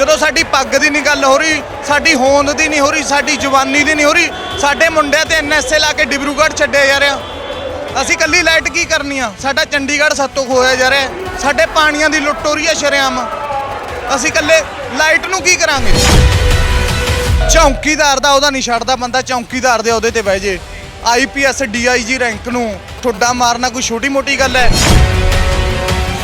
ਜਦੋਂ ਸਾਡੀ ਪੱਗ ਦੀ ਨਹੀਂ ਗੱਲ ਹੋ ਰਹੀ, ਸਾਡੀ ਹੋਂਦ ਦੀ ਨਹੀਂ ਹੋ ਰਹੀ, ਸਾਡੀ ਜਵਾਨੀ ਦੀ ਨਹੀਂ ਹੋ ਰਹੀ, ਸਾਡੇ ਮੁੰਡਿਆਂ ਤੇ ਐਨਐਸਏ ਲਾ ਕੇ ਡਿਬਰੂਗੜ੍ਹ ਛੱਡਿਆ ਜਾ ਰਿਹਾ। ਅਸੀਂ ਕੱਲੀ ਲਾਈਟ ਕੀ ਕਰਨੀ ਆ? ਸਾਡਾ ਚੰਡੀਗੜ੍ਹ ਸਾਤੋਂ ਖੋਇਆ ਜਾ ਰਿਹਾ। ਸਾਡੇ ਪਾਣੀਆਂ ਦੀ ਲੁੱਟ ਹੋ ਰਹੀ ਹੈ ਸ਼ਰੇਆਮ। ਅਸੀਂ ਕੱਲੇ ਲਾਈਟ ਨੂੰ ਕੀ ਕਰਾਂਗੇ? ਚੌਂਕੀਦਾਰ ਦਾ ਉਹਦਾ ਨਹੀਂ ਛੱਡਦਾ ਬੰਦਾ, ਚੌਂਕੀਦਾਰ ਦੇ ਉਹਦੇ ਤੇ ਬਹਿ ਜੇ। ਆਈਪੀਐਸ ਡੀਆਈਜੀ ਰੈਂਕ ਨੂੰ ਠੁੱਡਾ ਮਾਰਨਾ ਕੋਈ ਛੋਟੀ ਮੋਟੀ ਗੱਲ ਹੈ।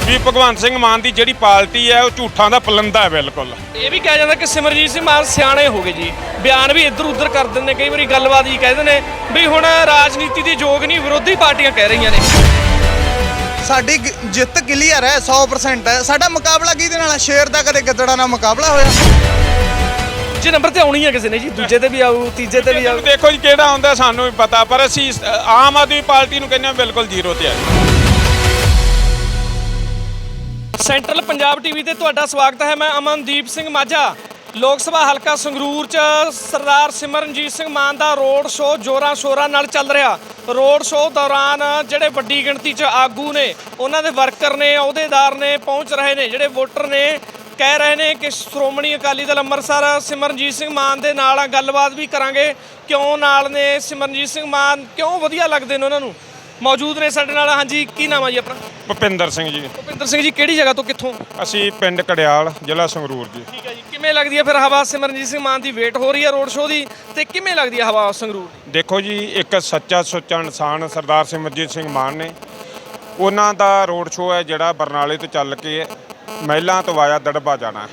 ਵੀ ਭਗਵੰਤ ਸਿੰਘ ਮਾਨ ਦੀ ਜਿਹੜੀ ਪਾਰਟੀ ਹੈ ਉਹ ਝੂਠਾਂ ਦਾ ਪਲੰਦਾ ਹੈ ਬਿਲਕੁਲ। ਇਹ ਵੀ ਕਿਹਾ ਜਾਂਦਾ ਕਿ ਸਿਮਰਜੀਤ ਸਿੰਘ ਮਾਨ ਸਿਆਣੇ ਹੋ ਗਏ ਜੀ। ਬਿਆਨ ਵੀ ਇੱਧਰ ਉੱਧਰ ਕਰ ਦਿੰਦੇ ਕਈ ਵਾਰੀ ਗੱਲਬਾਤ ਹੀ ਕਹਿੰਦੇ ਨੇ ਵੀ ਹੁਣ ਰਾਜਨੀਤੀ ਦੀ ਯੋਗ ਨਹੀਂ ਵਿਰੋਧੀ ਪਾਰਟੀਆਂ ਕਹਿ ਰਹੀਆਂ ਨੇ। ਸਾਡੀ ਜਿੱਤ ਕਲੀਅਰ ਹੈ 100% ਹੈ। ਸਾਡਾ ਮੁਕਾਬਲਾ ਕਿਹਦੇ ਨਾਲ ਹੈ ਸ਼ੇਰ ਦਾ ਕਦੇ ਗਿੱਦੜਾ ਨਾਲ ਮੁਕਾਬਲਾ ਹੋਇਆ? ਜੇ ਨੰਬਰ ਤੇ ਆਉਣੀ ਹੈ ਕਿਸੇ ਨੇ ਜੀ ਦੂਜੇ ਤੇ ਵੀ ਆਊ ਤੀਜੇ ਤੇ ਵੀ ਆਊ। ਦੇਖੋ ਜੀ ਕਿਹੜਾ ਆਉਂਦਾ ਸਾਨੂੰ ਵੀ ਪਤਾ ਪਰ ਅਸੀਂ ਆਮ ਆਦਮੀ ਪਾਰਟੀ ਨੂੰ ਕਹਿੰਦੇ ਹਾਂ ਬਿਲਕੁਲ ਜ਼ੀਰੋ ਤੇ ਹੈ ਸੈਂਟਰਲ ਪੰਜਾਬ ਟੀਵੀ ਤੇ ਤੁਹਾਡਾ ਸਵਾਗਤ ਹੈ। ਮੈਂ ਅਮਨਦੀਪ ਸਿੰਘ ਮਾਝਾ। ਲੋਕ ਸਭਾ ਹਲਕਾ ਸੰਗਰੂਰ ਚ ਸਰਦਾਰ ਸਿਮਰਨਜੀਤ ਸਿੰਘ ਮਾਨ ਦਾ ਰੋਡ ਸ਼ੋਅ ਜੋਰਾਂ ਸ਼ੋਰਾਂ ਨਾਲ ਚੱਲ ਰਿਹਾ। ਰੋਡ ਸ਼ੋਅ ਦੌਰਾਨ ਜਿਹੜੇ ਵੱਡੀ ਗਿਣਤੀ ਚ ਆਗੂ ਨੇ, ਉਹਨਾਂ ਦੇ ਵਰਕਰ ਨੇ, ਅਹੁਦੇਦਾਰ ਨੇ ਪਹੁੰਚ ਰਹੇ ਨੇ। ਜਿਹੜੇ ਵੋਟਰ ਨੇ, ਕਹਿ ਰਹੇ ਨੇ ਕਿ ਸ਼੍ਰੋਮਣੀ ਅਕਾਲੀ ਦਲ ਅੰਮ੍ਰਿਤਸਰ ਸਿਮਰਨਜੀਤ ਸਿੰਘ ਮਾਨ ਦੇ ਨਾਲ ਗੱਲਬਾਤ ਵੀ ਕਰਾਂਗੇ। ਕਿਉਂ ਨਾਲ ਨੇ ਸਿਮਰਨਜੀਤ ਸਿੰਘ ਮਾਨ? ਕਿਉਂ ਵਧੀਆ ਲੱਗਦੇ ਨੇ ਉਹਨਾਂ ਨੂੰ? ਮੌਜੂਦ ਨੇ ਸਾਡੇ ਨਾਲ। ਹਾਂਜੀ ਕੀ ਨਾਮ ਆ ਜੀ ਆਪਣਾ? ਭੁਪਿੰਦਰ ਸਿੰਘ ਜੀ। ਭੁਪਿੰਦਰ ਸਿੰਘ ਜੀ ਕਿਹੜੀ ਜਗ੍ਹਾ ਤੋਂ ਕਿੱਥੋਂ? ਅਸੀਂ ਪਿੰਡ ਕੜਿਆਲ ਜ਼ਿਲ੍ਹਾ ਸੰਗਰੂਰ ਜੀ। ਠੀਕ ਹੈ ਜੀ ਕਿਵੇਂ ਲੱਗਦੀ ਹੈ ਫਿਰ ਹਵਾ? ਸਿਮਰਨਜੀਤ ਸਿੰਘ ਮਾਨ ਦੀ ਵੇਟ ਹੋ ਰਹੀ ਹੈ ਰੋਡ ਸ਼ੋਅ ਦੀ ਤੇ ਕਿਵੇਂ ਲੱਗਦੀ ਹੈ ਹਵਾ ਸੰਗਰੂਰ ਦੀ? ਦੇਖੋ ਜੀ ਇੱਕ ਸੱਚਾ ਸੁੱਚਾ ਇਨਸਾਨ ਸਰਦਾਰ ਸਿਮਰਜੀਤ ਸਿੰਘ ਮਾਨ ਨੇ। ਉਹਨਾਂ ਦਾ ਰੋਡ ਸ਼ੋਅ ਹੈ ਜਿਹੜਾ ਬਰਨਾਲੇ ਤੋਂ ਚੱਲ ਕੇ ਮਹਿਲਾਂ ਤੋਂ ਵਾਇਆ ਦੜਬਾ ਜਾਣਾ।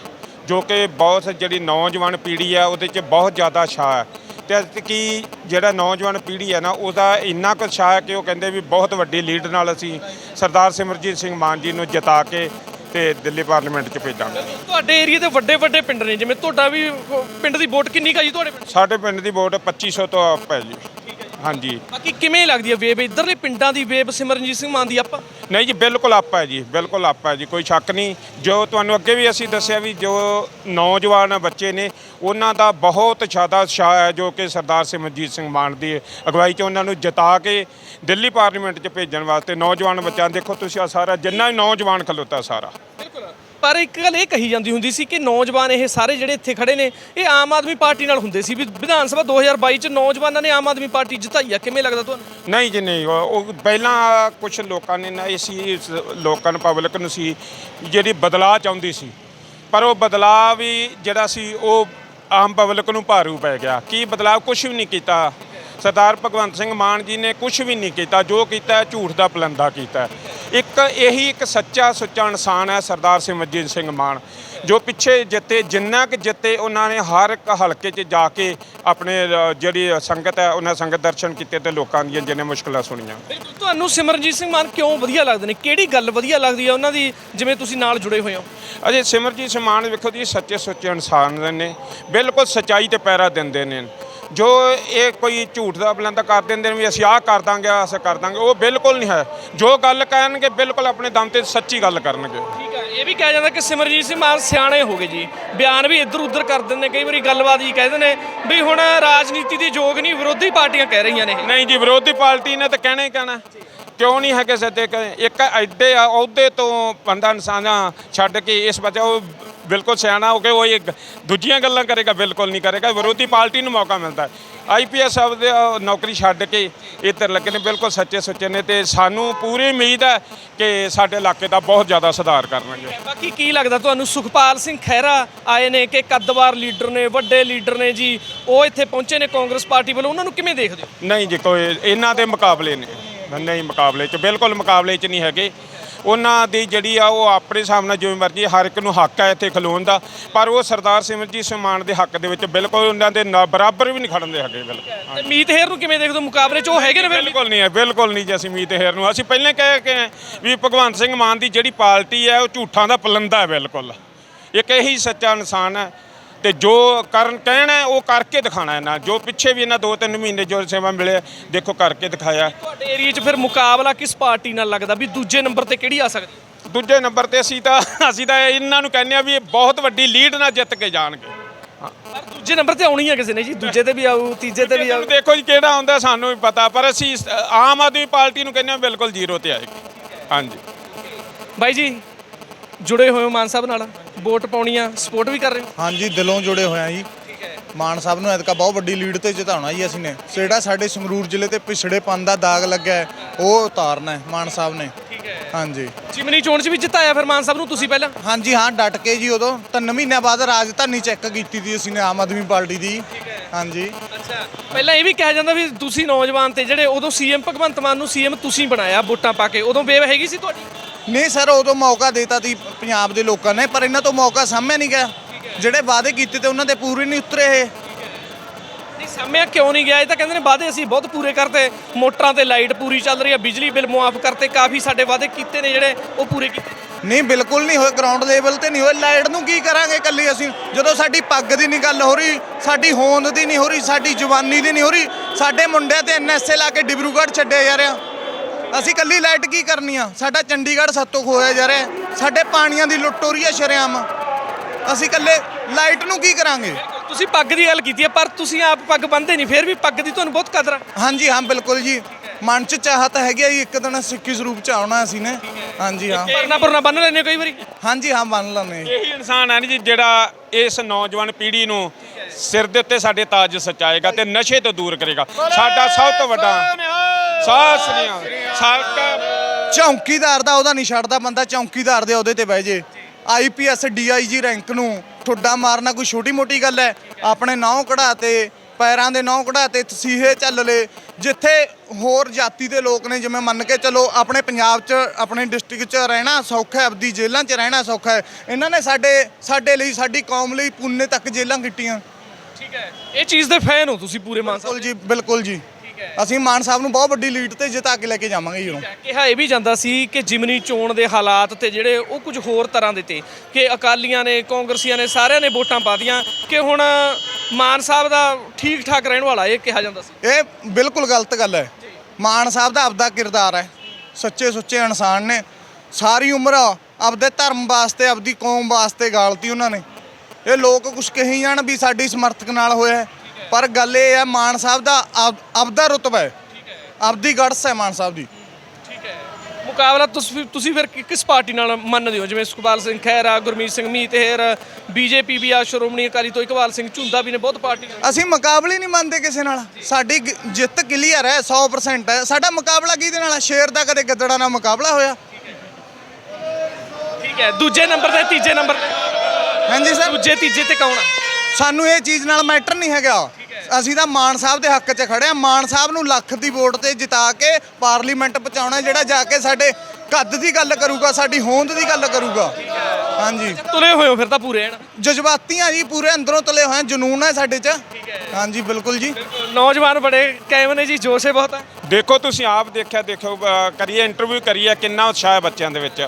ਜੋ ਕਿ ਬਹੁਤ ਜਿਹੜੀ ਨੌਜਵਾਨ ਪੀੜ੍ਹੀ ਹੈ ਉਹਦੇ 'ਚ ਬਹੁਤ ਜ਼ਿਆਦਾ ਛਾਹ ਹੈ। ਤੇ ਕੀ ਜਿਹੜਾ ਨੌਜਵਾਨ ਪੀੜ੍ਹੀ ਹੈ ਨਾ ਉਹਦਾ ਇੰਨਾ ਕੁ ਛਾਹ ਹੈ ਕਿ ਉਹ ਕਹਿੰਦੇ ਵੀ ਬਹੁਤ ਵੱਡੀ ਲੀਡ ਨਾਲ ਅਸੀਂ ਸਰਦਾਰ ਸਿਮਰਜੀਤ ਸਿੰਘ ਮਾਨ ਜੀ ਨੂੰ ਜਿਤਾ ਕੇ ਤੇ ਦਿੱਲੀ ਪਾਰਲੀਮੈਂਟ 'ਚ ਭੇਜਾਂਗੇ। ਤੁਹਾਡੇ ਏਰੀਆ ਤੇ ਵੱਡੇ ਵੱਡੇ ਪਿੰਡ ਨੇ ਜਿਵੇਂ ਤੁਹਾਡਾ ਵੀ ਪਿੰਡ ਦੀ ਵੋਟ ਕਿੰਨੀ ਕਾ ਜੀ ਤੁਹਾਡੇ ਪਿੰਡ? ਸਾਡੇ ਪਿੰਡ ਦੀ ਵੋਟ 2500 ਤੋਂ ਅਪ ਹੈ ਜੀ। ਹਾਂਜੀ। ਬਾਕੀ ਕਿਵੇਂ ਲੱਗਦੀ ਹੈ ਵੇਬ? ਇਧਰਲੇ ਪਿੰਡਾਂ ਦੀ ਵੇਬ ਸਿਮਰਨਜੀਤ ਸਿੰਘ ਮਾਨ ਦੀ ਆਪਾਂ ਨਹੀਂ ਜੀ ਬਿਲਕੁਲ ਆਪਾ ਹੈ ਜੀ ਬਿਲਕੁਲ ਆਪਾ ਹੈ ਜੀ ਕੋਈ ਸ਼ੱਕ ਨਹੀਂ। ਜੋ ਤੁਹਾਨੂੰ ਅੱਗੇ ਵੀ ਅਸੀਂ ਦੱਸਿਆ ਵੀ ਜੋ ਨੌਜਵਾਨ ਬੱਚੇ ਨੇ ਉਹਨਾਂ ਦਾ ਬਹੁਤ ਜ਼ਿਆਦਾ ਉਤਸ਼ਾਹ ਹੈ ਜੋ ਕਿ ਸਰਦਾਰ ਸਿਮਰਜੀਤ ਸਿੰਘ ਮਾਨ ਦੀ ਅਗਵਾਈ 'ਚ ਉਹਨਾਂ ਨੂੰ ਜਿਤਾ ਕੇ ਦਿੱਲੀ ਪਾਰਲੀਮੈਂਟ 'ਚ ਭੇਜਣ ਵਾਸਤੇ ਨੌਜਵਾਨ ਬੱਚਿਆਂ ਦੇਖੋ ਤੁਸੀਂ ਆ ਸਾਰਾ ਜਿੰਨਾ ਵੀ ਨੌਜਵਾਨ ਖਲੋਤਾ ਸਾਰਾ। ਪਰ ਇੱਕ ਗੱਲ ਇਹ ਕਹੀ ਜਾਂਦੀ ਹੁੰਦੀ ਸੀ ਕਿ ਨੌਜਵਾਨ ਇਹ ਸਾਰੇ ਜਿਹੜੇ ਇੱਥੇ ਖੜੇ ਨੇ, ਇਹ ਆਮ ਆਦਮੀ ਪਾਰਟੀ ਨਾਲ ਹੁੰਦੇ ਸੀ। ਵੀ ਵਿਧਾਨ ਸਭਾ 2022 ਚ ਨੌਜਵਾਨਾਂ ਨੇ ਆਮ ਆਦਮੀ ਪਾਰਟੀ ਜਿਤਾਈ ਆ, ਕਿਵੇਂ ਲੱਗਦਾ ਤੁਹਾਨੂੰ? ਨਹੀਂ ਜੀ, ਨਹੀਂ। ਉਹ ਉਹ ਪਹਿਲਾਂ ਕੁਝ ਲੋਕਾਂ ਨੇ ਨਾ ਸੀ ਲੋਕਾਂ ਨੂੰ ਪਬਲਿਕ ਨੂੰ ਸੀ, ਜਿਹੜੀ ਬਦਲਾਅ ਚਾਹੁੰਦੀ ਸੀ। ਪਰ ਉਹ ਬਦਲਾਅ ਵੀ ਜਿਹੜਾ ਸੀ, ਉਹ ਆਮ ਪਬਲਿਕ ਨੂੰ ਭਾਰੂ ਪੈ ਗਿਆ। ਕੀ ਬਦਲਾਅ? ਕੁਝ ਵੀ ਨਹੀਂ ਕੀਤਾ। ਸਰਦਾਰ ਭਗਵੰਤ ਸਿੰਘ ਮਾਨ ਜੀ ਨੇ ਕੁਝ ਵੀ ਨਹੀਂ ਕੀਤਾ। ਜੋ ਕੀਤਾ, ਝੂਠ ਦਾ ਪਲੰਦਾ ਕੀਤਾ। ਇੱਕ ਇਹੀ ਇੱਕ ਸੱਚਾ ਸੁੱਚਾ ਇਨਸਾਨ ਹੈ ਸਰਦਾਰ ਸਿਮਰਜੀਤ ਸਿੰਘ ਮਾਨ ਜੋ ਪਿੱਛੇ ਜਿੱਤੇ ਜਿੰਨਾ ਕਿ ਜਿੱਤੇ ਉਹਨਾਂ ਨੇ ਹਰ ਇੱਕ ਹਲਕੇ 'ਚ ਜਾ ਕੇ ਆਪਣੇ ਅ, ਜਿਹੜੀ ਸੰਗਤ ਹੈ ਉਹਨਾਂ ਸੰਗਤ ਦਰਸ਼ਨ ਕੀਤੇ ਤੇ ਲੋਕਾਂ ਦੀਆਂ ਜਿਹਨੇ ਮੁਸ਼ਕਲਾਂ ਸੁਣੀਆਂ। ਬਿਲਕੁਲ ਤੁਹਾਨੂੰ ਸਿਮਰਨਜੀਤ ਸਿੰਘ ਮਾਨ ਕਿਉਂ ਵਧੀਆ ਲੱਗਦੇ ਨੇ? ਕਿਹੜੀ ਗੱਲ ਵਧੀਆ ਲੱਗਦੀ ਹੈ ਉਹਨਾਂ ਦੀ ਜਿਵੇਂ ਤੁਸੀਂ ਨਾਲ ਜੁੜੇ ਹੋਏ ਹੋ? ਅਜੇ ਸਿਮਰਜੀਤ ਸਿੰਘ ਮਾਨ ਵੇਖੋ ਜੀ ਸੱਚੇ ਸੁੱਚੇ ਇਨਸਾਨ ਨੇ ਬਿਲਕੁਲ ਸਚਾਈ ਤੇ ਪੈਰਾ ਦਿੰਦੇ ਨੇ। ਜੋ ਇਹ ਕੋਈ ਝੂਠ ਦਾ ਬਲੰਦਾ ਕਰ ਦਿੰਦੇ ਨੇ ਵੀ ਅਸੀਂ ਆਹ ਕਰ ਦਾਂਗੇ ਅਸੀਂ ਕਰ ਦਾਂਗੇ ਉਹ ਬਿਲਕੁਲ ਨਹੀਂ ਹੈ। ਜੋ ਗੱਲ ਕਹਿਣਗੇ ਬਿਲਕੁਲ ਆਪਣੇ ਦਮ ਤੇ ਸੱਚੀ ਗੱਲ ਕਰਨਗੇ। ਠੀਕ ਹੈ ਇਹ ਵੀ ਕਿਹਾ ਜਾਂਦਾ ਕਿ ਸਿਮਰਜੀਤ ਸਿੰਘ ਮਾਨ ਸਿਆਣੇ ਹੋ ਗਏ ਜੀ। ਬਿਆਨ ਵੀ ਇੱਧਰ ਉੱਧਰ ਕਰ ਦਿੰਦੇ ਕਈ ਵਾਰੀ ਗੱਲਬਾਤ ਹੀ ਕਹਿੰਦੇ ਨੇ ਵੀ ਹੁਣ ਰਾਜਨੀਤੀ ਦੀ ਯੋਗ ਨਹੀਂ ਵਿਰੋਧੀ ਪਾਰਟੀਆਂ ਕਹਿ ਰਹੀਆਂ ਨੇ ਨਹੀਂ ਜੀ ਵਿਰੋਧੀ ਪਾਰਟੀ ਨੇ ਤਾਂ ਕਹਿਣਾ ਹੀ ਕਹਿਣਾ। ਕਿਉਂ ਨਹੀਂ ਹੈਗੇ ਸੱਦੇ ਇੱਕ ਐਡੇ ਆ ਅਹੁਦੇ ਤੋਂ ਬੰਦਾ ਇਨਸਾਨਾਂ ਛੱਡ ਕੇ ਇਸ ਬੱਚਾ ਉਹ ਬਿਲਕੁਲ ਸਿਆਣਾ ਹੋ ਕੇ ਉਹ ਇੱਕ ਦੂਜੀਆਂ ਗੱਲਾਂ ਕਰੇਗਾ ਬਿਲਕੁਲ ਨਹੀਂ ਕਰੇਗਾ। ਵਿਰੋਧੀ ਪਾਰਟੀ ਨੂੰ ਮੌਕਾ ਮਿਲਦਾ। ਆਈਪੀਐਸ ਸਾਹਿਬ ਦੇ ਨੌਕਰੀ ਛੱਡ ਕੇ ਇੱਧਰ ਲੱਗੇ ਨੇ ਬਿਲਕੁਲ ਸੱਚੇ ਸੁੱਚੇ ਨੇ ਤੇ ਸਾਨੂੰ ਪੂਰੀ ਉਮੀਦ ਹੈ ਕਿ ਸਾਡੇ ਇਲਾਕੇ ਦਾ ਬਹੁਤ ਜ਼ਿਆਦਾ ਸੁਧਾਰ ਕਰਨਗੇ। ਬਾਕੀ ਕੀ ਲੱਗਦਾ ਤੁਹਾਨੂੰ? ਸੁਖਪਾਲ ਸਿੰਘ ਖਹਿਰਾ ਆਏ ਨੇ ਕਿ ਕੱਦਵਾਰ ਲੀਡਰ ਨੇ ਵੱਡੇ ਲੀਡਰ ਨੇ ਜੀ ਉਹ ਇੱਥੇ ਪਹੁੰਚੇ ਨੇ ਕਾਂਗਰਸ ਪਾਰਟੀ ਵੱਲੋਂ। ਉਹਨਾਂ ਨੂੰ ਕਿਵੇਂ ਦੇਖਦੇ ਹੋ? ਨਹੀਂ ਜੀ ਕੋਈ ਇਹਨਾਂ ਦੇ ਮੁਕਾਬਲੇ ਨੇ। ਨਹੀਂ ਮੁਕਾਬਲੇ 'ਚ ਬਿਲਕੁਲ ਮੁਕਾਬਲੇ 'ਚ ਨਹੀਂ ਹੈਗੇ। ਉਹਨਾਂ ਦੀ ਜਿਹੜੀ ਆ ਉਹ ਆਪਣੇ ਹਿਸਾਬ ਨਾਲ ਜਿਵੇਂ ਮਰਜ਼ੀ ਹਰ ਇੱਕ ਨੂੰ ਹੱਕ ਹੈ ਇੱਥੇ ਖਲੋਣ ਦਾ ਪਰ ਉਹ ਸਰਦਾਰ ਸਿਮਰਜੀਤ ਸਿੰਘ ਮਾਨ ਦੇ ਹੱਕ ਦੇ ਵਿੱਚ ਬਿਲਕੁਲ ਉਹਨਾਂ ਦੇ ਨਾ- ਬਰਾਬਰ ਵੀ ਨਹੀਂ ਖੜਨ ਦੇ ਹੈਗੇ ਬਿਲਕੁਲ। ਤੇ ਮੀਤ ਹੇਰ ਨੂੰ ਕਿਵੇਂ ਦੇਖਦੇ ਹੋ? ਮੁਕਾਬਲੇ 'ਚ ਉਹ ਹੈਗੇ ਨੇ ਫਿਰ ਬਿਲਕੁਲ ਨਹੀਂ ਹੈ ਬਿਲਕੁਲ ਨਹੀਂ ਜੀ ਅਸੀਂ ਮੀਤ ਹੈਰ ਨੂੰ। ਅਸੀਂ ਪਹਿਲਾਂ ਕਹਿ ਕੇ ਆਏ ਵੀ ਭਗਵੰਤ ਸਿੰਘ ਮਾਨ ਦੀ ਜਿਹੜੀ ਪਾਰਟੀ ਹੈ ਉਹ ਝੂਠਾਂ ਦਾ ਪਲੰਦਾ ਹੈ ਬਿਲਕੁਲ। ਇੱਕ ਇਹੀ ਸੱਚਾ ਇਨਸਾਨ ਹੈ। ਤੇ ਜੋ ਕਰਨ ਕਹਿਣਾ ਉਹ ਕਰਕੇ ਦਿਖਾਣਾ ਇਹਨਾਂ। ਜੋ ਪਿੱਛੇ ਵੀ ਇਹਨਾਂ ਦੋ ਤਿੰਨ ਮਹੀਨੇ ਜੋ ਸੇਵਾ ਮਿਲੇ ਦੇਖੋ ਕਰਕੇ ਦਿਖਾਇਆ। ਤੁਹਾਡੇ ਏਰੀਆ 'ਚ ਫਿਰ ਮੁਕਾਬਲਾ ਕਿਸ ਪਾਰਟੀ ਨਾਲ ਲੱਗਦਾ? ਵੀ ਦੂਜੇ ਨੰਬਰ ਤੇ ਕਿਹੜੀ ਆ ਸਕਦੀ? ਦੂਜੇ ਨੰਬਰ ਤੇ ਅਸੀਂ ਤਾਂ ਅਸੀਂ ਤਾਂ ਇਹਨਾਂ ਨੂੰ ਕਹਿੰਦੇ ਆ ਵੀ ਇਹ ਬਹੁਤ ਵੱਡੀ ਲੀਡ ਨਾਲ ਜਿੱਤ ਕੇ ਜਾਣਗੇ। ਪਰ ਦੂਜੇ ਨੰਬਰ ਤੇ ਆਉਣੀ ਹੈ ਕਿਸੇ ਨੇ ਜੀ। ਦੂਜੇ ਤੇ ਵੀ ਆਊ ਤੀਜੇ ਤੇ ਵੀ ਆਊ। ਦੇਖੋ ਜੀ ਕਿਹੜਾ ਆਉਂਦਾ ਸਾਨੂੰ ਵੀ ਪਤਾ। ਪਰ ਅਸੀਂ ਆਮ ਆਦਮੀ ਪਾਰਟੀ ਨੂੰ ਕਹਿੰਦੇ ਆ ਬਿਲਕੁਲ ਜ਼ੀਰੋ ਤੇ ਆਏਗੀ। ਹਾਂਜੀ। ਬਾਈ ਜੀ ਜੁੜੇ ਹੋਏ ਹੋ ਮਾਨ ਸਾਹਿਬ ਨਾਲ। ਵੋਟ ਪਾਉਣੀ ਆ ਸਪੋਰਟ ਵੀ ਕਰ ਰਹੇ ਹੋ? ਹਾਂਜੀ ਦਿਲੋਂ ਜੁੜੇ ਹੋਏ ਆ ਜੀ। ਠੀਕ ਹੈ। ਮਾਨ ਸਾਹਿਬ ਨੂੰ ਐਤਕਾ ਬਹੁਤ ਵੱਡੀ ਲੀਡ ਤੇ ਜਿਤਾਉਣਾ ਜੀ ਅਸੀਂ ਨੇ। ਜਿਹੜਾ ਸਾਡੇ ਸੰਗਰੂਰ ਜ਼ਿਲ੍ਹੇ ਤੇ ਪਿਛੜੇਪਨ ਦਾ ਦਾਗ ਲੱਗਿਆ ਹੈ, ਉਹ ਉਤਾਰਨਾ ਹੈ ਮਾਨ ਸਾਹਿਬ ਨੇ। ਠੀਕ ਹੈ। ਹਾਂਜੀ। ਜਿਮਨੀ ਚੋਣ 'ਚ ਵੀ ਜਿਤਾਇਆ ਫਿਰ ਮਾਨ ਸਾਹਿਬ ਨੂੰ ਤੁਸੀਂ ਪਹਿਲਾਂ? ਹਾਂਜੀ ਹਾਂ ਡਟ ਕੇ ਜੀ ਉਦੋਂ। ਤਿੰਨ ਮਹੀਨਿਆਂ ਬਾਅਦ ਰਾਜਧਾਨੀ ਚੈੱਕ ਕੀਤੀ ਸੀ ਅਸੀਂ ਨੇ ਆਮ ਆਦਮੀ ਪਾਰਟੀ ਦੀ। ਹਾਂਜੀ। ਅੱਛਾ। ਪਹਿਲਾਂ ਇਹ ਵੀ ਕਿਹਾ ਜਾਂਦਾ ਵੀ ਤੁਸੀਂ ਨੌਜਵਾਨ ਤੇ ਜਿਹੜੇ ਉਦੋਂ ਸੀਐਮ ਭਗਵੰਤ ਮਾਨ ਨੂੰ ਸੀਐਮ ਤੁਸੀਂ ਬਣਾਇਆ ਵੋਟਾਂ ਪਾ ਕੇ ਉਦੋਂ ਵੇਵ ਹੈਗੀ ਸੀ ਤੁਹਾਡੀ? ਨਹੀਂ ਸਰ ਉਦੋਂ ਮੌਕਾ ਦੇਤਾ ਸੀ ਪੰਜਾਬ ਦੇ ਲੋਕਾਂ ਨੇ ਪਰ ਇਹਨਾਂ ਤੋਂ ਮੌਕਾ ਸਾਹਮਣੇ ਨਹੀਂ ਗਿਆ। ਜਿਹੜੇ ਵਾਅਦੇ ਕੀਤੇ ਤੇ ਉਹਨਾਂ ਦੇ ਪੂਰੇ ਨਹੀਂ ਉਤਰੇ ਇਹ। ਨਹੀਂ ਸਾਹਮਣੇ ਕਿਉਂ ਨਹੀਂ ਗਿਆ? ਇਹ ਤਾਂ ਕਹਿੰਦੇ ਨੇ ਵਾਅਦੇ ਅਸੀਂ ਬਹੁਤ ਪੂਰੇ ਕਰਤੇ। ਮੋਟਰਾਂ ਤੇ ਲਾਈਟ ਪੂਰੀ ਚੱਲ ਰਹੀ ਹੈ ਬਿਜਲੀ ਬਿੱਲ ਮੁਆਫ ਕਰਤੇ ਕਾਫੀ ਸਾਡੇ ਵਾਅਦੇ ਕੀਤੇ ਨੇ ਜਿਹੜੇ ਉਹ ਪੂਰੇ ਕੀਤੇ। ਨਹੀਂ ਬਿਲਕੁਲ ਨਹੀਂ ਹੋਏ ਗਰਾਊਂਡ ਲੈਵਲ ਤੇ ਨਹੀਂ ਹੋਏ। ਲਾਈਟ ਨੂੰ ਕੀ ਕਰਾਂਗੇ ਕੱਲੀ ਅਸੀਂ? ਜਦੋਂ ਸਾਡੀ ਪੱਗ ਦੀ ਨਹੀਂ ਗੱਲ ਹੋ ਰਹੀ ਸਾਡੀ ਹੋਂਦ ਦੀ ਨਹੀਂ ਹੋ ਰਹੀ ਸਾਡੀ ਜਵਾਨੀ ਦੀ ਨਹੀਂ ਹੋ ਰਹੀ ਸਾਡੇ ਮੁੰਡਿਆਂ ਤੇ ਐਨਐਸਏ ਲਾ ਕੇ ਡਿਬਰੂਗੜ੍ਹ ਛੱਡਿਆ ਜਾ ਰਿਹਾ। ਅਸੀਂ ਕੱਲੀ ਲਾਈਟ ਕੀ ਕਰਨੀ ਆ? ਸਾਡਾ ਚੰਡੀਗੜ੍ਹ ਸਾਤੋਂ ਖੋਇਆ ਜਾ ਰਿਹਾ ਸਾਡੇ ਪਾਣੀਆਂ ਦੀ ਲੁੱਟ ਹੋ ਰਹੀ ਹੈ ਸ਼ਰੇਆਮ। ਅਸੀਂ ਕੱਲੇ ਲਾਈਟ ਨੂੰ ਕੀ ਕਰਾਂਗੇ? ਤੁਸੀਂ ਪੱਗ ਦੀ ਗੱਲ ਕੀਤੀ ਹੈ ਪਰ ਤੁਸੀਂ ਆਪ ਪੱਗ ਬੰਨਦੇ ਨਹੀਂ ਫਿਰ ਵੀ ਪੱਗ ਦੀ ਤੁਹਾਨੂੰ ਬਹੁਤ ਕਦਰ ਆ। ਹਾਂਜੀ ਹਾਂ ਬਿਲਕੁਲ ਜੀ। ਮਨ ਚ ਚਾਹਤ ਹੈਗੀ ਆ ਜੀ ਇੱਕ ਦਿਨ ਸਿੱਖੀ ਸਰੂਪ ਚ ਆਉਣਾ ਅਸੀਂ ਨੇ। ਹਾਂਜੀ ਹਾਂ। ਪਰਨਾ ਪਰਨਾ ਬੰਨ ਲੈਂਦੇ ਹੋ ਕਈ ਵਾਰੀ? ਹਾਂਜੀ ਹਾਂ ਮੰਨ ਲੈਂਦੇ ਇਹੀ ਇਨਸਾਨ ਹੈ ਜੀ ਜਿਹੜਾ ਇਸ ਨੌਜਵਾਨ ਪੀੜ੍ਹੀ ਨੂੰ ਸਿਰ ਦੇ ਉੱਤੇ ਸਾਡੇ ਤਾਜ ਸਚਾਏਗਾ ਤੇ ਨਸ਼ੇ ਤੋਂ ਦੂਰ ਕਰੇਗਾ। ਸਾਡਾ ਸਭ ਤੋਂ ਵੱਡਾ ਸਾਡਾ ਚੌਂਕੀਦਾਰ ਦਾ ਉਹਦਾ ਨਹੀਂ ਛੱਡਦਾ ਬੰਦਾ ਚੌਂਕੀਦਾਰ ਦੇ ਉਹਦੇ ਤੇ ਬਹਿ ਜੇ। ਆਈਪੀਐਸ ਡੀਆਈਜੀ ਰੈਂਕ ਨੂੰ ਠੁੱਡਾ ਮਾਰਨਾ ਕੋਈ ਛੋਟੀ ਮੋਟੀ ਗੱਲ ਹੈ? ਆਪਣੇ ਨਾਂ ਕਢਾਤੇ ਪੈਰਾਂ ਦੇ ਨਾਂ ਕਢਾਤੇ ਤਸੀਹੇ ਚੱਲ ਲੇ ਜਿੱਥੇ ਹੋਰ ਜਾਤੀ ਦੇ ਲੋਕ ਨੇ ਜਿਵੇਂ ਮੰਨ ਕੇ ਚਲੋ ਆਪਣੇ ਪੰਜਾਬ 'ਚ ਆਪਣੇ ਡਿਸਟ੍ਰਿਕਟ 'ਚ ਰਹਿਣਾ ਸੌਖਾ ਹੈ ਆਪਦੀ ਜੇਲ੍ਹਾਂ 'ਚ ਰਹਿਣਾ ਸੌਖਾ ਹੈ। ਇਹਨਾਂ ਨੇ ਸਾਡੇ ਸਾਡੇ ਲਈ ਸਾਡੀ ਕੌਮ ਲਈ ਪੁੰਨੇ ਤੱਕ ਜੇਲ੍ਹਾਂ ਕੀਤੀਆਂ ਠੀਕ ਹੈ। ਇਹ ਚੀਜ਼ ਦੇ ਫੈਨ ਹੋ ਤੁਸੀਂ ਪੂਰੇ ਮਾਨ ਸਾਹਿਬ। ਬਿਲਕੁਲ ਜੀ ਬਿਲਕੁਲ ਜੀ। ਅਸੀਂ ਮਾਨ ਸਾਹਿਬ ਨੂੰ ਬਹੁਤ ਵੱਡੀ ਲੀਡ ਤੇ ਜਿਤਾ ਕੇ ਲੈ ਕੇ ਜਾਵਾਂਗੇ ਜੀ ਉਹਨੂੰ। ਕਿਹਾ ਇਹ ਵੀ ਜਾਂਦਾ ਸੀ ਕਿ ਜਿਮਨੀ ਚੋਣ ਦੇ ਹਾਲਾਤ ਤੇ ਜਿਹੜੇ ਉਹ ਕੁਝ ਹੋਰ ਤਰ੍ਹਾਂ ਦੇ ਤੇ ਕਿ ਅਕਾਲੀਆਂ ਨੇ ਕਾਂਗਰਸੀਆਂ ਨੇ ਸਾਰਿਆਂ ਨੇ ਵੋਟਾਂ ਪਾਤੀਆਂ ਕਿ ਹੁਣ ਮਾਨ ਸਾਹਿਬ ਦਾ ਠੀਕ ਠਾਕ ਰਹਿਣ ਵਾਲਾ ਇਹ ਕਿਹਾ ਜਾਂਦਾ ਸੀ। ਇਹ ਬਿਲਕੁਲ ਗਲਤ ਗੱਲ ਹੈ। ਮਾਨ ਸਾਹਿਬ ਦਾ ਆਪਦਾ ਕਿਰਦਾਰ ਹੈ। ਸੱਚੇ ਸੁੱਚੇ ਇਨਸਾਨ ਨੇ। ਸਾਰੀ ਉਮਰ ਆਪਦੇ ਧਰਮ ਵਾਸਤੇ ਆਪਦੀ ਕੌਮ ਵਾਸਤੇ ਗਾਲਤੀ ਉਹਨਾਂ ਨੇ। ਇਹ ਲੋਕ ਕੁਝ ਕਹੀ ਜਾਣ ਵੀ ਸਾਡੀ ਸਮਰਥਕ ਨਾਲ ਹੋਇਆ ਹੈ। ਪਰ ਗੱਲ ਇਹ ਹੈ ਮਾਨ ਸਾਹਿਬ ਦਾ ਆਪ- ਆਪਦਾ ਰੁਤਬਾ ਹੈ। ਆਪਦੀ ਗੜਸ ਹੈ ਮਾਨ ਸਾਹਿਬ ਦੀ। ਠੀਕ ਹੈ। ਮੁਕਾਬਲਾ ਤੁਸੀਂ ਤੁਸੀਂ ਫਿਰ ਕਿ- ਕਿਸ ਪਾਰਟੀ ਨਾਲ ਮੰਨਦੇ ਹੋ? ਜਿਵੇਂ ਸੁਖਪਾਲ ਸਿੰਘ ਖਹਿਰਾ ਗੁਰਮੀਤ ਸਿੰਘ ਮੀਤੇਰ ਬੀਜੇਪੀ ਵੀ ਆ ਸ਼੍ਰੋਮਣੀ ਅਕਾਲੀ ਤੋਂ ਇਕਬਾਲ ਸਿੰਘ ਝੁੰਦਾ ਵੀ ਨੇ ਬਹੁਤ ਪਾਰਟੀਆਂ ਅਸੀਂ ਮੁਕਾਬਲੇ ਨਹੀਂ ਮੰਨਦੇ ਕਿਸੇ ਨਾਲ। ਸਾਡੀ ਗ- ਜਿੱਤ ਕਲੀਅਰ ਹੈ 100% ਹੈ। ਸਾਡਾ ਮੁਕਾਬਲਾ ਕਿਹਦੇ ਨਾਲ ਹੈ ਸ਼ੇਰ ਦਾ ਕਦੇ ਗੱਦੜਾ ਨਾਲ ਮੁਕਾਬਲਾ ਹੋਇਆ। ਠੀਕ ਹੈ। ਦੂਜੇ ਨੰਬਰ ਤੇ ਤੀਜੇ ਨੰਬਰ ਤੇ। ਹਾਂਜੀ ਸਰ। ਦੂਜੇ ਤੀਜੇ ਤੇ ਕੌਣ ਆ? ਸਾਨੂੰ ਇਹ ਚੀਜ਼ ਨਾਲ ਮੈਟਰ ਨਹੀਂ ਹੈਗਾ। ਅਸੀਂ ਤਾਂ ਮਾਨ ਸਾਹਿਬ ਦੇ ਹੱਕ 'ਚ ਖੜੇ ਆ ਮਾਨ ਸਾਹਿਬ ਨੂੰ ਲੱਖ ਦੀ ਵੋਟ ਤੇ ਜਿਤਾ ਕੇ ਪਾਰਲੀਮੈਂਟ ਪਹੁੰਚਾਉਣਾ ਜਿਹੜਾ ਜਾ ਕੇ ਸਾਡੇ ਕੱਦ ਦੀ ਗੱਲ ਕਰੂਗਾ ਸਾਡੀ ਹੋਂਦ ਦੀ ਗੱਲ ਕਰੂਗਾ। ਹਾਂਜੀ। ਤੁਲੇ ਹੋਏ ਹੋ ਫਿਰ ਤਾਂ ਪੂਰੇ ਹਨ? ਜਜ਼ਬਾਤੀਆਂ ਜੀ ਪੂਰੇ ਅੰਦਰੋਂ ਤਲੇ ਹੋਏ ਆ, ਜਨੂਨ ਹੈ ਸਾਡੇ 'ਚ। ਹਾਂਜੀ ਬਿਲਕੁਲ ਜੀ। ਨੌਜਵਾਨ ਬੜੇ ਕਾਇਮ ਨੇ ਜੀ ਜੋਸ਼ ਹੈ ਬਹੁਤ। ਹੈ ਦੇਖੋ ਤੁਸੀਂ ਆਪ ਦੇਖਿਆ ਦੇਖੋ ਅ, ਕਰੀਏ ਇੰਟਰਵਿਊ ਕਰੀਏ ਕਿੰਨਾ ਉਤਸ਼ਾਹ ਹੈ ਬੱਚਿਆਂ ਦੇ ਵਿੱਚ।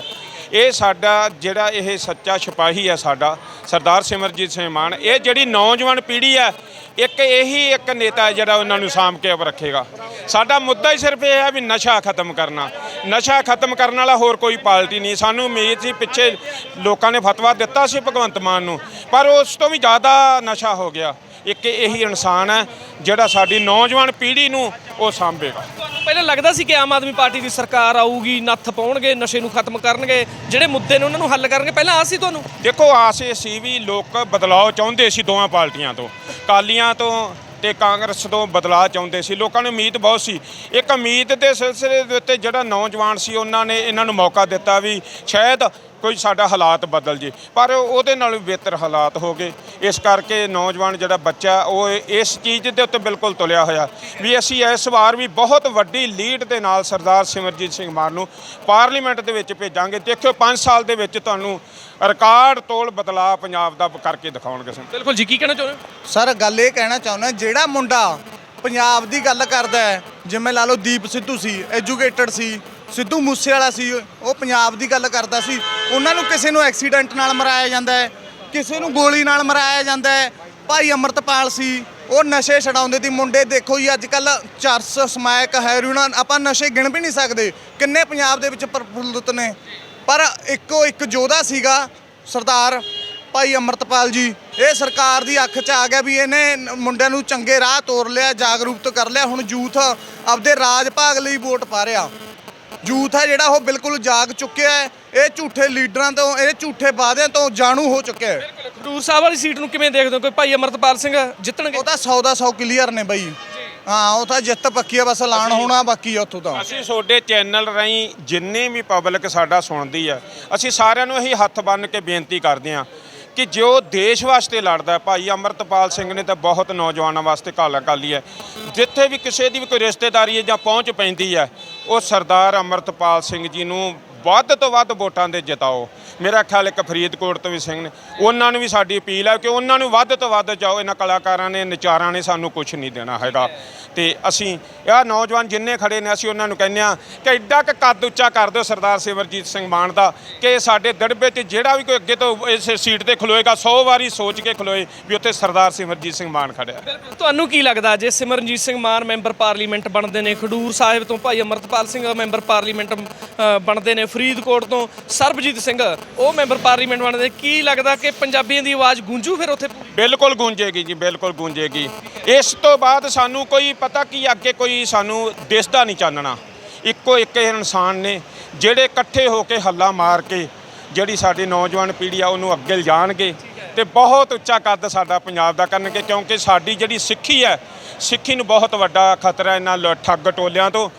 ਇਹ ਸਾਡਾ ਜਿਹੜਾ ਇਹ ਸੱਚਾ ਸਿਪਾਹੀ ਹੈ ਸਾਡਾ, ਸਰਦਾਰ ਸਿਮਰਜੀਤ ਸਿੰਘ ਮਾਨ, ਇਹ ਜਿਹੜੀ ਨੌਜਵਾਨ ਪੀੜ੍ਹੀ ਹੈ ਇੱਕ ਇਹੀ ਇੱਕ ਨੇਤਾ ਜਿਹੜਾ ਉਹਨਾਂ ਨੂੰ ਸਾਂਭ ਕੇ ਰੱਖੇਗਾ। ਸਾਡਾ ਮੁੱਦਾ ਹੀ ਸਿਰਫ ਇਹ ਹੈ ਵੀ ਨਸ਼ਾ ਖਤਮ ਕਰਨਾ। ਨਸ਼ਾ ਖਤਮ ਕਰਨ ਵਾਲਾ ਹੋਰ ਕੋਈ ਪਾਰਟੀ ਨਹੀਂ। ਸਾਨੂੰ ਉਮੀਦ ਸੀ ਪਿੱਛੇ ਲੋਕਾਂ ਨੇ ਫਤਵਾ ਦਿੱਤਾ ਸੀ ਭਗਵੰਤ ਮਾਨ ਨੂੰ, ਪਰ ਉਸ ਤੋਂ ਵੀ ਜ਼ਿਆਦਾ ਨਸ਼ਾ ਹੋ ਗਿਆ। ਇੱਕ ਇਹੀ ਇਨਸਾਨ ਹੈ ਜਿਹੜਾ ਸਾਡੀ ਨੌਜਵਾਨ ਪੀੜ੍ਹੀ ਨੂੰ ਉਹ ਸਾਂਭੇਗਾ। ਪਹਿਲਾਂ ਲੱਗਦਾ ਸੀ ਕਿ ਆਮ ਆਦਮੀ ਪਾਰਟੀ ਦੀ ਸਰਕਾਰ ਆਊਗੀ ਨੱਥ ਪਾਉਣਗੇ ਨਸ਼ੇ ਨੂੰ ਖਤਮ ਕਰਨਗੇ ਜਿਹੜੇ ਮੁੱਦੇ ਨੇ ਉਹਨਾਂ ਨੂੰ ਹੱਲ ਕਰਨਗੇ? ਪਹਿਲਾਂ ਆਸ ਸੀ ਤੁਹਾਨੂੰ? ਦੇਖੋ ਆਸ ਇਹ ਸੀ ਵੀ ਲੋਕ ਬਦਲਾਅ ਚਾਹੁੰਦੇ ਸੀ ਦੋਵਾਂ ਪਾਰਟੀਆਂ ਤੋਂ। ਕਾਲੀਆਂ ਤੋਂ ਤੇ ਕਾਂਗਰਸ ਤੋਂ ਬਦਲਾਅ ਚਾਹੁੰਦੇ ਸੀ। ਲੋਕਾਂ ਨੂੰ ਉਮੀਦ ਬਹੁਤ ਸੀ। ਇੱਕ ਉਮੀਦ ਦੇ ਸਿਲਸਿਲੇ ਦੇ ਉੱਤੇ ਜਿਹੜਾ ਨੌਜਵਾਨ ਸੀ ਉਹਨਾਂ ਨੇ ਇਹਨਾਂ ਨੂੰ ਮੌਕਾ ਦਿੱਤਾ ਵੀ ਸ਼ਾਇਦ ਕੋਈ ਸਾਡਾ ਹਾਲਾਤ ਬਦਲ ਜੇ। ਪਰ ਉਹਦੇ ਨਾਲ ਵੀ ਬਿਹਤਰ ਹਾਲਾਤ ਹੋ ਗਏ। ਇਸ ਕਰਕੇ ਨੌਜਵਾਨ ਜਿਹੜਾ ਬੱਚਾ ਉਹ ਇਸ ਚੀਜ਼ ਦੇ ਉੱਤੇ ਬਿਲਕੁਲ ਤੁਲਿਆ ਹੋਇਆ। ਵੀ ਅਸੀਂ ਇਸ ਵਾਰ ਵੀ ਬਹੁਤ ਵੱਡੀ ਲੀਡ ਦੇ ਨਾਲ ਸਰਦਾਰ ਸਿਮਰਜੀਤ ਸਿੰਘ ਮਾਨ ਨੂੰ ਪਾਰਲੀਮੈਂਟ ਦੇ ਵਿੱਚ ਭੇਜਾਂਗੇ। ਦੇਖਿਓ 5 ਸਾਲ ਦੇ ਵਿੱਚ ਤੁਹਾਨੂੰ ਰਿਕਾਰਡ ਤੋਲ ਬਦਲਾਅ ਪੰਜਾਬ ਦਾ ਕਰਕੇ ਦਿਖਾਉਣਗੇ ਸਾਨੂੰ। ਬਿਲਕੁਲ ਜੀ ਕੀ ਕਹਿਣਾ ਚਾਹੁੰਦੇ ਹੋ? ਸਰ ਗੱਲ ਇਹ ਕਹਿਣਾ ਚਾਹੁੰਦਾ ਜਿਹੜਾ ਮੁੰਡਾ ਪੰਜਾਬ ਦੀ ਗੱਲ ਕਰਦਾ ਹੈ ਜਿਵੇਂ ਲਾ ਲਓ ਦੀਪ ਸਿੱਧੂ ਸੀ ਐਜੂਕੇਟਡ ਸੀ ਸਿੱਧੂ ਮੂਸੇਵਾਲਾ ਸੀ, ਉਹ ਪੰਜਾਬ ਦੀ ਗੱਲ ਕਰਦਾ ਸੀ। ਉਹਨਾਂ ਨੂੰ ਕਿਸੇ ਨੂੰ ਐਕਸੀਡੈਂਟ ਨਾਲ ਮਰਾਇਆ ਜਾਂਦਾ ਹੈ, ਕਿਸੇ ਨੂੰ ਗੋਲੀ ਨਾਲ ਮਰਾਇਆ ਜਾਂਦਾ ਹੈ। ਭਾਈ ਅਮਰਤਪਾਲ ਸੀ, ਉਹ ਨਸ਼ੇ ਛਡਾਉਂਦੇ ਸੀ। ਮੁੰਡੇ ਦੇਖੋ ਜੀ ਅੱਜ ਕੱਲ ਚਰਸ ਸਮਾਇਕ ਹੈਰੋਇਨ ਆਪਾਂ ਨਸ਼ੇ ਗਿਣ ਵੀ ਨਹੀਂ ਸਕਦੇ, ਕਿੰਨੇ ਪੰਜਾਬ ਦੇ ਵਿੱਚ ਪ੍ਰਫੁੱਲਤ ਨੇ। ਪਰ ਇੱਕੋ ਇੱਕ ਯੋਧਾ ਸੀਗਾ, ਸਰਦਾਰ ਭਾਈ ਅਮਰਤਪਾਲ ਜੀ, ਇਹ ਸਰਕਾਰ ਦੀ ਅੱਖ 'ਚ ਆ ਗਿਆ ਵੀ ਇਹਨੇ ਮੁੰਡਿਆਂ ਨੂੰ ਚੰਗੇ ਰਾਹ ਤੋਰ ਲਿਆ, ਜਾਗਰੂਕਤ ਕਰ ਲਿਆ, ਹੁਣ ਯੂਥ ਆਪਦੇ ਰਾਜ ਭਾਗ ਲਈ ਵੋਟ ਪਾ ਰਿਹਾ। ਯੂਥ ਹੈ ਜਿਹੜਾ ਉਹ ਬਿਲਕੁਲ ਜਾਗ ਚੁੱਕਿਆ ਹੈ। ਇਹ ਝੂਠੇ ਲੀਡਰਾਂ ਤੋਂ ਇਹ ਝੂਠੇ ਵਾਅਦਿਆਂ ਤੋਂ ਜਾਣੂ ਹੋ ਚੁੱਕਿਆ ਹੈ। ਖਡੂਰ ਸਾਹਿਬ ਵਾਲੀ ਸੀਟ ਨੂੰ ਕਿਵੇਂ ਦੇਖਦੇ ਹੋ? ਕੋਈ ਭਾਈ ਅਮਰਤਪਾਲ ਸਿੰਘ ਜਿੱਤਣਗੇ? ਉਹ ਤਾਂ 100 ਦਾ 100 ਕਲੀਅਰ ਨੇ ਬਈ। ਹਾਂ ਉਹ ਤਾਂ ਜਿੱਤ ਪੱਕੀ ਆ ਬਸ ਐਲਾਨ ਹੋਣਾ ਬਾਕੀ ਆ ਉੱਥੋਂ ਤਾਂ। ਅਸੀਂ ਤੁਹਾਡੇ ਚੈਨਲ ਰਾਹੀਂ ਜਿੰਨੇ ਵੀ ਪਬਲਿਕ ਸਾਡਾ ਸੁਣਦੀ ਹੈ ਅਸੀਂ ਸਾਰਿਆਂ ਨੂੰ ਇਹੀ ਹੱਥ ਬੰਨ੍ਹ ਕੇ ਬੇਨਤੀ ਕਰਦੇ ਹਾਂ ਕਿ ਜੋ ਦੇਸ਼ ਵਾਸਤੇ ਲੜਦਾ ਭਾਈ ਅਮਰਤਪਾਲ ਸਿੰਘ ਨੇ ਤਾਂ ਬਹੁਤ ਨੌਜਵਾਨਾਂ ਵਾਸਤੇ ਕਾਲਾ ਕਾਲੀ ਹੈ। ਜਿੱਥੇ ਵੀ ਕਿਸੇ ਦੀ ਵੀ ਕੋਈ ਰਿਸ਼ਤੇਦਾਰੀ ਹੈ ਜਾਂ ਪਹੁੰਚ ਪੈਂਦੀ ਹੈ, ਉਹ ਸਰਦਾਰ ਅਮਰਤਪਾਲ ਸਿੰਘ ਜੀ ਨੂੰ ਵੱਧ ਤੋਂ ਵੱਧ ਵੋਟਾਂ ਦੇ ਜਿਤਾਓ। ਮੇਰਾ ਖਿਆਲ ਇੱਕ ਫਰੀਦਕੋਟ ਤੋਂ ਵੀ ਸਿੰਘ ਨੇ। ਉਹਨਾਂ ਨੂੰ ਵੀ ਸਾਡੀ ਅਪੀਲ ਹੈ ਕਿ ਉਹਨਾਂ ਨੂੰ ਵੱਧ ਤੋਂ ਵੱਧ ਜਾਓ। ਇਹਨਾਂ ਕਲਾਕਾਰਾਂ ਨੇ, ਨਚਾਰਾਂ ਨੇ ਸਾਨੂੰ ਕੁਝ ਨਹੀਂ ਦੇਣਾ ਹੈਗਾ। ਤੇ ਅਸੀਂ ਇਹ ਨੌਜਵਾਨ ਜਿੰਨੇ ਖੜੇ ਨੇ, ਅਸੀਂ ਉਹਨਾਂ ਨੂੰ ਕਹਿੰਦੇ ਆ ਕਿ ਐਡਾ ਕੁ ਕੱਦ ਉੱਚਾ ਕਰ ਦਿਓ ਸਰਦਾਰ ਸਿਮਰਜੀਤ ਸਿੰਘ ਮਾਨ ਦਾ ਕਿ ਸਾਡੇ ਦੜਬੇ 'ਚ ਜਿਹੜਾ ਵੀ ਕੋਈ ਅੱਗੇ ਤੋਂ ਇਸ ਸੀਟ ਤੇ ਖਲੋਏਗਾ 100 ਵਾਰੀ ਸੋਚ ਕੇ ਖਲੋਏ ਵੀ ਉੱਥੇ ਸਰਦਾਰ ਸਿਮਰਜੀਤ ਸਿੰਘ ਮਾਨ ਖੜਿਆ ਤੁਹਾਨੂੰ ਕੀ ਲੱਗਦਾ ਜੇ ਸਿਮਰਨਜੀਤ ਸਿੰਘ ਮਾਨ ਮੈਂਬਰ ਪਾਰਲੀਮੈਂਟ ਬਣਦੇ ਨੇ, ਖਡੂਰ ਸਾਹਿਬ ਤੋਂ ਭਾਈ ਅਮਰਤਪਾਲ ਸਿੰਘ ਮੈਂਬਰ ਪਾਰਲੀਮੈਂਟ ਬਣਦੇ ਨੇ ਫਰੀਦਕੋਟ ਤੋਂ ਸਰਬਜੀਤ ਸਿੰਘ, ਉਹ ਮੈਂਬਰ ਪਾਰਲੀਮੈਂਟ ਬਣਦੇ ਕੀ ਲੱਗਦਾ ਕਿ ਪੰਜਾਬੀਆਂ ਦੀ ਆਵਾਜ਼ ਗੂੰਜੂ ਫਿਰ ਉੱਥੇ ਬਿਲਕੁਲ ਗੂੰਜੇਗੀ ਜੀ, ਬਿਲਕੁਲ ਗੂੰਜੇਗੀ। ਇਸ ਤੋਂ ਬਾਅਦ ਸਾਨੂੰ ਕੋਈ ਪਤਾ ਕੀ ਅੱਗੇ ਕੋਈ ਸਾਨੂੰ ਦਿਸਦਾ ਨਹੀਂ ਚਾਨਣਾ। ਇੱਕੋ ਇੱਕ ਇਨਸਾਨ ਨੇ, ਜਿਹੜੇ ਇਕੱਠੇ ਹੋ ਕੇ ਹੱਲਾ ਮਾਰ ਕੇ ਜਿਹੜੀ ਸਾਡੀ ਨੌਜਵਾਨ ਪੀੜ੍ਹੀ ਆ, ਉਹਨੂੰ ਅੱਗੇ ਲਿਜਾਣਗੇ ਤੇ ਬਹੁਤ ਉੱਚਾ ਕੱਦ ਸਾਡਾ ਪੰਜਾਬ ਦਾ ਕਰਨਗੇ, ਕਿਉਂਕਿ ਸਾਡੀ ਜਿਹੜੀ ਸਿੱਖੀ ਹੈ, ਸਿੱਖੀ ਨੂੰ ਬਹੁਤ ਵੱਡਾ ਖਤਰਾ ਇਹਨਾਂ ਲ- ਠੱਗ ਟੋਲਿਆਂ ਤੋਂ।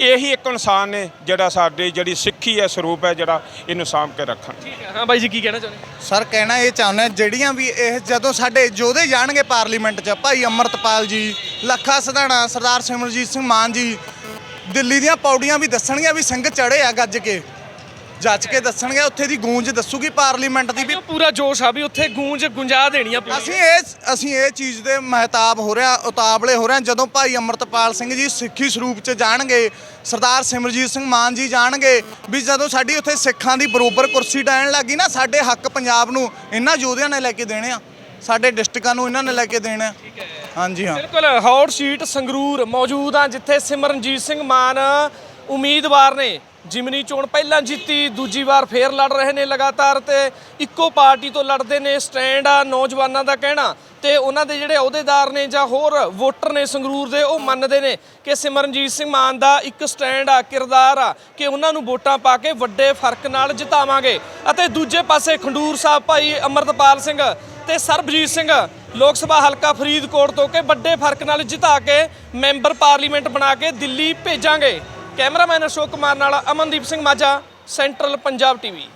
ਇਹੀ ਇੱਕ ਇਨਸਾਨ ਨੇ ਜਿਹੜਾ ਸਾਡੀ ਜਿਹੜੀ ਸਿੱਖੀ ਹੈ ਸਰੂਪ ਹੈ ਜਿਹੜਾ ਇਹਨੂੰ ਸਾਂਭ ਕੇ ਰੱਖਣ। ਠੀਕ ਹੈ। ਹਾਂ ਬਾਈ ਜੀ ਕੀ ਕਹਿਣਾ ਚਾਹੁੰਦੇ? ਸਰ ਕਹਿਣਾ ਇਹ ਚਾਹੁੰਦੇ ਹਾਂ, ਜਿਹੜੀਆਂ ਵੀ ਇਹ ਜਦੋਂ ਸਾਡੇ ਯੋਧੇ ਜਾਣਗੇ ਪਾਰਲੀਮੈਂਟ 'ਚ ਭਾਈ ਅਮਰਤਪਾਲ ਜੀ ਲੱਖਾ ਸਧਾਣਾ ਸਰਦਾਰ ਸਿਮਰਜੀਤ ਸਿੰਘ ਮਾਨ ਜੀ ਦਿੱਲੀ ਦੀਆਂ ਪੌੜੀਆਂ ਵੀ ਦੱਸਣਗੀਆਂ ਵੀ ਸਿੰਘ ਚੜੇ ਆ ਗੱਜ ਕੇ। ਜੱਜ ਕੇ ਦੱਸਣਗੇ ਉੱਥੇ ਦੀ ਗੂੰਜ ਦੱਸੂਗੀ ਪਾਰਲੀਮੈਂਟ ਦੀ ਵੀ। ਪੂਰਾ ਜੋਸ਼ ਆ ਵੀ ਉੱਥੇ ਗੂੰਜ ਗੁੰਜਾ ਦੇਣੀ ਆ ਪੂਰੀ। ਅਸੀਂ ਇਹ ਅਸੀਂ ਇਹ ਚੀਜ਼ ਦੇ ਮਹਤਾਬ ਹੋ ਰਿਹਾ ਉਤਾਵਲੇ ਹੋ ਰਿਹਾ ਜਦੋਂ ਭਾਈ ਅਮਰਤਪਾਲ ਸਿੰਘ ਜੀ ਸਿੱਖੀ ਸਰੂਪ 'ਚ ਜਾਣਗੇ ਸਰਦਾਰ ਸਿਮਰਜੀਤ ਸਿੰਘ ਮਾਨ ਜੀ ਜਾਣਗੇ ਵੀ ਜਦੋਂ ਸਾਡੀ ਉੱਥੇ ਸਿੱਖਾਂ ਦੀ ਬਰੋਬਰ ਕੁਰਸੀ ਡਾਇਣ ਲੱਗੀ ਨਾ ਸਾਡੇ ਹੱਕ ਪੰਜਾਬ ਨੂੰ ਇਹਨਾਂ ਯੋਧਿਆਂ ਨੇ ਲੈ ਕੇ ਦੇਣੇ ਆ ਸਾਡੇ ਡਿਸਟ੍ਰਿਕਾਂ ਨੂੰ ਇਹਨਾਂ ਨੇ ਲੈ ਕੇ ਦੇਣੇ ਹਾਂਜੀ ਹਾਂ। ਬਿਲਕੁਲ ਹੌਟ ਸ਼ੀਟ ਸੰਗਰੂਰ ਮੌਜੂਦ ਆ ਜਿੱਥੇ ਸਿਮਰਨਜੀਤ ਸਿੰਘ ਮਾਨ ਉਮੀਦਵਾਰ ਨੇ। ਜਿਮਨੀ ਚੋਣ ਪਹਿਲਾਂ ਜਿੱਤੀ, ਦੂਜੀ ਵਾਰ ਫੇਰ ਲੜ ਰਹੇ ਨੇ ਲਗਾਤਾਰ ਤੇ ਇੱਕੋ ਪਾਰਟੀ ਤੋਂ ਲੜਦੇ ਨੇ ਸਟੈਂਡ ਆ ਨੌਜਵਾਨਾਂ ਦਾ ਕਹਿਣਾ ਤੇ ਉਹਨਾਂ ਦੇ ਜਿਹੜੇ ਅਹੁਦੇਦਾਰ ਨੇ ਜਾਂ ਹੋਰ ਵੋਟਰ ਨੇ ਸੰਗਰੂਰ ਦੇ, ਉਹ ਮੰਨਦੇ ਨੇ ਕਿ ਸਿਮਰਨਜੀਤ ਸਿੰਘ ਮਾਨ ਦਾ ਇੱਕ ਸਟੈਂਡ ਆ, ਕਿਰਦਾਰ ਆ, ਕਿ ਉਹਨਾਂ ਨੂੰ ਵੋਟਾਂ ਪਾ ਕੇ ਵੱਡੇ ਫ਼ਰਕ ਨਾਲ ਜਿਤਾਵਾਂਗੇ। ਅਤੇ ਦੂਜੇ ਪਾਸੇ ਖੰਡੂਰ ਸਾਹਿਬ ਭਾਈ ਅਮਰਤਪਾਲ ਸਿੰਘ ਤੇ ਸਰਬਜੀਤ ਸਿੰਘ ਲੋਕ ਸਭਾ ਹਲਕਾ ਫਰੀਦਕੋਟ ਤੋਂ ਕਿ ਵੱਡੇ ਫ਼ਰਕ ਨਾਲ ਜਿਤਾ ਕੇ ਮੈਂਬਰ ਪਾਰਲੀਮੈਂਟ ਬਣਾ ਕੇ ਦਿੱਲੀ ਭੇਜਾਂਗੇ। ਕੈਮਰਾਮੈਨ ਅਸ਼ੋਕ ਕੁਮਾਰ ਨਾਲ ਅਮਨਦੀਪ ਸਿੰਘ ਮਾਝਾ ਸੈਂਟਰਲ ਪੰਜਾਬ ਟੀਵੀ।